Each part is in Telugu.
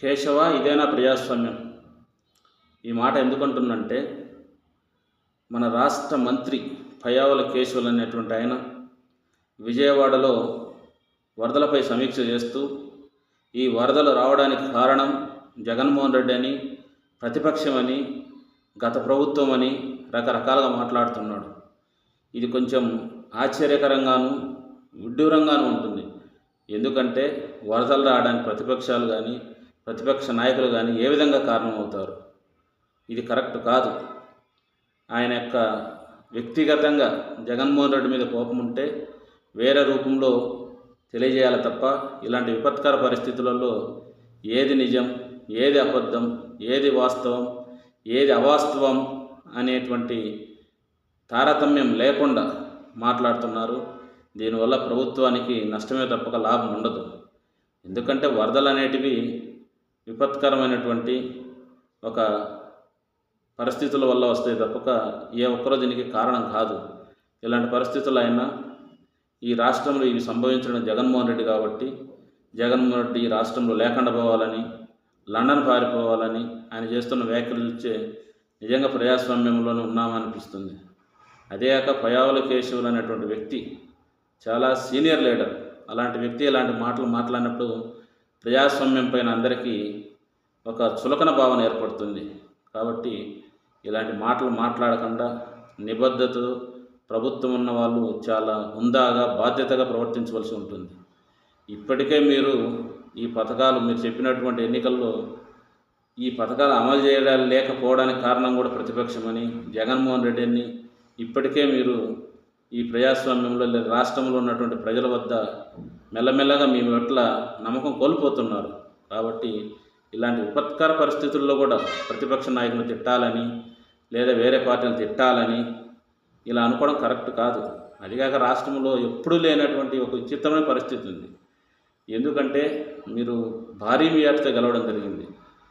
కేశవ ఇదేనా ప్రజాస్వామ్యం? ఈ మాట ఎందుకంటుందంటే మన రాష్ట్ర మంత్రి పయావల కేశవులు అనేటువంటి ఆయన విజయవాడలో వరదలపై సమీక్ష చేస్తూ ఈ వరదలు రావడానికి కారణం జగన్మోహన్ రెడ్డి అని ప్రతిపక్షమని గత ప్రభుత్వం అని రకరకాలుగా మాట్లాడుతున్నాడు. ఇది కొంచెం ఆశ్చర్యకరంగాను విడ్డూరంగాను ఉంటుంది. ఎందుకంటే వరదలు రావడానికి ప్రతిపక్షాలు కానీ ప్రతిపక్ష నాయకులు కానీ ఏ విధంగా కారణమవుతారు? ఇది కరెక్ట్ కాదు. ఆయన యొక్క వ్యక్తిగతంగా జగన్మోహన్ రెడ్డి మీద కోపం ఉంటే వేరే రూపంలో తెలియజేయాలి తప్ప ఇలాంటి విపత్కర పరిస్థితులలో ఏది నిజం ఏది అబద్ధం ఏది వాస్తవం ఏది అవాస్తవం అనేటువంటి తారతమ్యం లేకుండా మాట్లాడుతున్నారు. దీనివల్ల ప్రభుత్వానికి నష్టమే తప్పక లాభం ఉండదు. ఎందుకంటే వరదలు అనేటివి విపత్కరమైనటువంటి ఒక పరిస్థితుల వల్ల వస్తాయి తప్పక ఏ ఒక్కరో దీనికి కారణం కాదు. ఇలాంటి పరిస్థితులు అయినా ఈ రాష్ట్రంలో ఇవి సంభవించడం జగన్మోహన్ రెడ్డి కాబట్టి జగన్మోహన్ రెడ్డి ఈ రాష్ట్రంలో లేకుండా పోవాలని లండన్ పారిపోవాలని ఆయన చేస్తున్న వ్యాఖ్యలు చూస్తే నిజంగా ప్రజాస్వామ్యంలోనే ఉన్నామనిపిస్తుంది. అదేగాక పయావుల కేశవులు అనేటువంటి వ్యక్తి చాలా సీనియర్ లీడర్. అలాంటి వ్యక్తి ఇలాంటి మాటలు మాట్లాడినప్పుడు ప్రజాస్వామ్యం పైన అందరికీ ఒక చులకన భావన ఏర్పడుతుంది. కాబట్టి ఇలాంటి మాటలు మాట్లాడకుండా నిబద్ధతతో ప్రభుత్వం ఉన్న వాళ్ళు చాలా హుందాగా బాధ్యతగా ప్రవర్తించవలసి ఉంటుంది. ఇప్పటికే మీరు ఈ పథకాలు మీరు చెప్పినటువంటి ఎన్నికల్లో ఈ పథకాలు అమలు చేయడానికి లేకపోవడానికి కారణం కూడా ప్రతిపక్షమని జగన్మోహన్ రెడ్డిని ఇప్పటికే మీరు ఈ ప్రజాస్వామ్యంలో లేదా రాష్ట్రంలో ఉన్నటువంటి ప్రజల వద్ద మెల్లమెల్లగా మీ పట్ల నమ్మకం కోల్పోతున్నారు. కాబట్టి ఇలాంటి విపత్కర పరిస్థితుల్లో కూడా ప్రతిపక్ష నాయకులను తిట్టాలని లేదా వేరే పార్టీని తిట్టాలని ఇలా అనుకోవడం కరెక్ట్ కాదు. అదిగాక రాష్ట్రంలో ఎప్పుడూ లేనటువంటి ఒక విచిత్రమైన పరిస్థితి ఉంది. ఎందుకంటే మీరు భారీ మెజార్టీతో గెలవడం జరిగింది.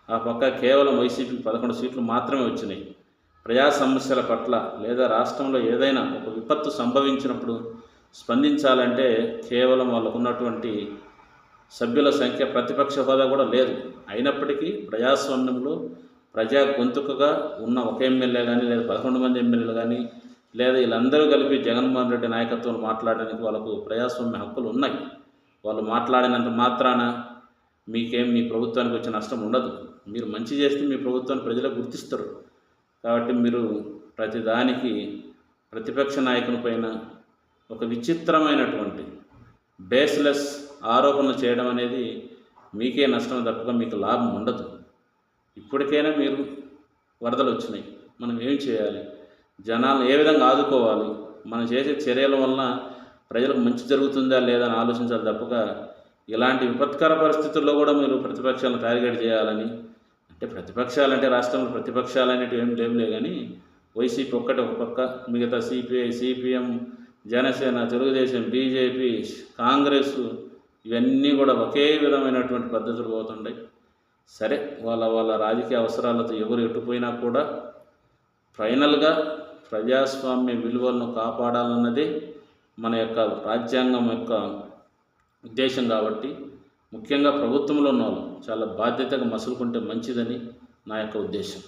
ఆ పక్క కేవలం వైసీపీ పదకొండు సీట్లు మాత్రమే వచ్చినాయి. ప్రజా సమస్యల పట్ల లేదా రాష్ట్రంలో ఏదైనా ఒక విపత్తు సంభవించినప్పుడు స్పందించాలంటే కేవలం వాళ్ళకు ఉన్నటువంటి సభ్యుల సంఖ్య ప్రతిపక్ష హోదా కూడా లేదు. అయినప్పటికీ ప్రజాస్వామ్యంలో ప్రజా గొంతుకగా ఉన్న ఒక ఎమ్మెల్యే కానీ లేదా పదకొండు మంది ఎమ్మెల్యేలు కానీ లేదా వీళ్ళందరూ కలిపి జగన్మోహన్ రెడ్డి నాయకత్వం మాట్లాడడానికి వాళ్ళకు ప్రజాస్వామ్య హక్కులు ఉన్నాయి. వాళ్ళు మాట్లాడినంత మాత్రాన మీకేం మీ ప్రభుత్వానికి వచ్చే నష్టం ఉండదు. మీరు మంచి చేస్తే మీ ప్రభుత్వాన్ని ప్రజలకు గుర్తిస్తారు. కాబట్టి మీరు ప్రతిదానికి ప్రతిపక్ష నాయకుని పైన ఒక విచిత్రమైనటువంటి బేస్లెస్ ఆరోపణలు చేయడం అనేది మీకే నష్టం తప్పక మీకు లాభం ఉండదు. ఇప్పటికైనా మీరు వరదలు వచ్చినాయి. మనం ఏం చేయాలి? జనాలను ఏ విధంగా ఆదుకోవాలి? మనం చేసే చర్యల వలన ప్రజలకు మంచి జరుగుతుందా లేదా అని ఆలోచించాలి తప్పక. ఇలాంటి విపత్కర పరిస్థితుల్లో కూడా మీరు ప్రతిపక్షాలను టార్గెట్ చేయాలని అంటే ప్రతిపక్షాలు అంటే రాష్ట్రంలో ప్రతిపక్షాలు అనేటివి ఏం లేవులే కానీ వైసీపీ ఒక్కటి ఒక పక్క మిగతా CPI CPM Janasena Telugudesam BJP Congress ఇవన్నీ కూడా ఒకే విధమైనటువంటి పద్ధతులు పోతుంటాయి సరే వాళ్ళ వాళ్ళ రాజకీయ అవసరాలతో ఎవరు ఎట్టుపోయినా కూడా ఫైనల్గా ప్రజాస్వామ్య విలువలను కాపాడాలన్నదే మన యొక్క రాజ్యాంగం యొక్క ఉద్దేశం కాబట్టి ముఖ్యంగా ప్రభుత్వంలో ఉన్న వాళ్ళు చాలా బాధ్యతగా మసులుకుంటే మంచిదని నా యొక్క ఉద్దేశం.